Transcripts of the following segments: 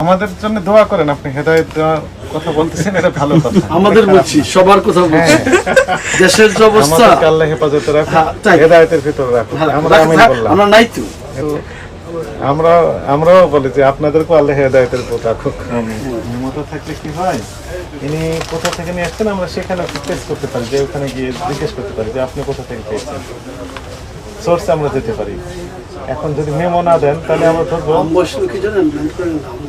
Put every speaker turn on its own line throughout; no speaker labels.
আমাদের জন্য দোয়া করেন আপনি হেদায়েত দেওয়ার কথা বলতেছেন এটা ভালো কথা।
আমাদের বলছি সবার কথা বলছি। দেশের যে অবস্থা
আল্লাহ হেফাজতে রাখুন
হ্যাঁ, তাই।
হেদায়েতের ভিতরে রাখুন।
হ্যাঁ,
আমরা আমিন বললাম।
আমরা নাই তো।
আমরা আমরাও বলি যে আপনাদেরকেও আল্লাহ হেদায়েতের উপর রাখুক। মতো থাকলে কি হয়? ইনি কোথা থেকে নিয়ে আসছেন? আমরা সেখানে টেস্ট করতে পারি যে ওখানে গিয়ে জিজ্ঞেস করতে পারি যে আপনি কোথা থেকে পেয়েছেন? সোর্সে আমরা যেতে পারি। এখন যদি মেমো না দেন তাহলে আমরা ধরবো
কি জানেন।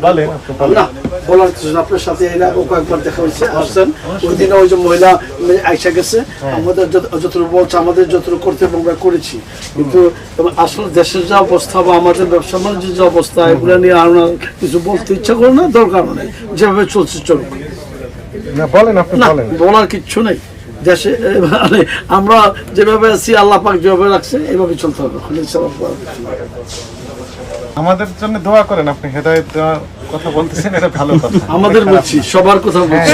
বলেন।
না বলার কিছু আপনার সাথে এর কয়েকবার দেখা হয়েছে আসছেন। ওই দিনে ওই যে মহিলা আইসা গেছে। আমাদের যত- যতটুকু বলছে আমাদের যতটুকু করতে আমরা করেছি। কিন্তু আসলে দেশের যে অবস্থা বা আমাদের ব্যবসা বাণিজ্যের যে অবস্থা এগুলো নিয়ে আমরা কিছু বলতে ইচ্ছা করে না দরকার নেই। যেভাবে চলছে চলুক।
না বলেন আপনি বলেন।
বলার কিচ্ছু নেই। দেশে মানে আমরা যেভাবে আছি আল্লাহ পাক যেভাবে রাখছে এভাবে চলতে হবে।
আমাদের জন্য দোয়া করেন আপনি হেদায়েত দেওয়ার কথা বলতেছেন এটা ভালো কথা।
আমাদের বলছি সবার কথা বলছি।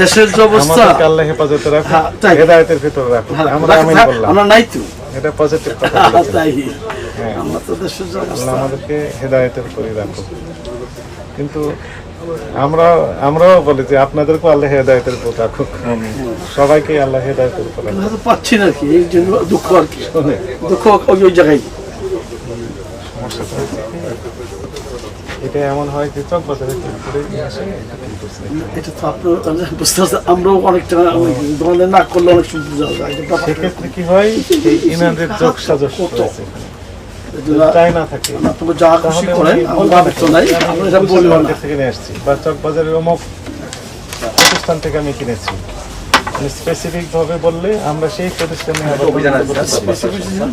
দেশের যে অবস্থা
আল্লাহ হেফাজতে রাখুন
হ্যাঁ,
হেদায়েতের ভিতরে রাখুন।
হ্যাঁ,
আমরা আমিন বললাম।
আমরা নাই তো।
এটা পজিটিভ কথা
তাই। আমরা তো দেশের যে অবস্থা।
আমাদেরকে হেদায়েতের উপরই রাখুন কিন্তু আমরা আমরাও বলি যে আপনাদেরকেও আল্লাহ হেদায়েতের উপর রাখুক সবাইকে আল্লাহ হেদায়েতের উপর রাখুক
পাচ্ছি না কি? এই জন্য দুঃখ আর কি? দুঃখ ওই জায়গায়।
এটা এমন হয় যে চক বাজারে।
এটা তো আপনার বুঝতে পারছেন আমরাও অনেকটা দোকানে না করলে অনেক যায়।
সেক্ষেত্রে কি হয়? এই ইমানের যোগ সাজস
যা খুশি করেন আমার এটা
থেকে নিয়ে আসছি বা অমুক থেকে আমি কিনেছি। স্পেসিফিক ভাবে বললে আমরা সেই প্রতিষ্ঠানে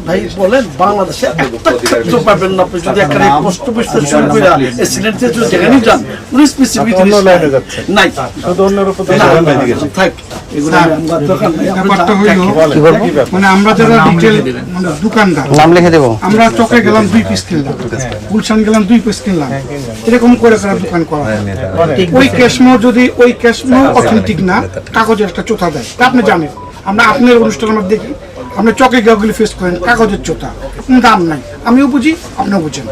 ভাই বলেন বাংলাদেশে একটা পাবেন না আপনি যদি একটা কষ্ট বুঝতে শুরু করে এক্সিডেন্ট যদি যেখানেই যান কোনো স্পেসিফিক
অন্য লাইনে যাচ্ছেন।
নাই।
শুধু অন্যের উপর
না। না, থাক?
মানে আমরা যারা রিটেল মানে দোকানদার
নাম লিখে দেবো।
আমরা চকে গেলাম দুই পিস কিনলাম। গুলশান গেলাম দুই পিস কিনলাম। এরকম করে করে দোকান করা ওই ক্যাশমো যদি ওই ক্যাশমো অথেন্টিক না কাগজের একটা চোথা দেয়। তা আপনি জানেন। আমরা আপনার অনুষ্ঠান আমরা দেখি, আপনি চকে গাগুলি ফেস করেন, কাগজের চোথা দাম নাই। আমিও বুঝি, আপনিও বুঝেন।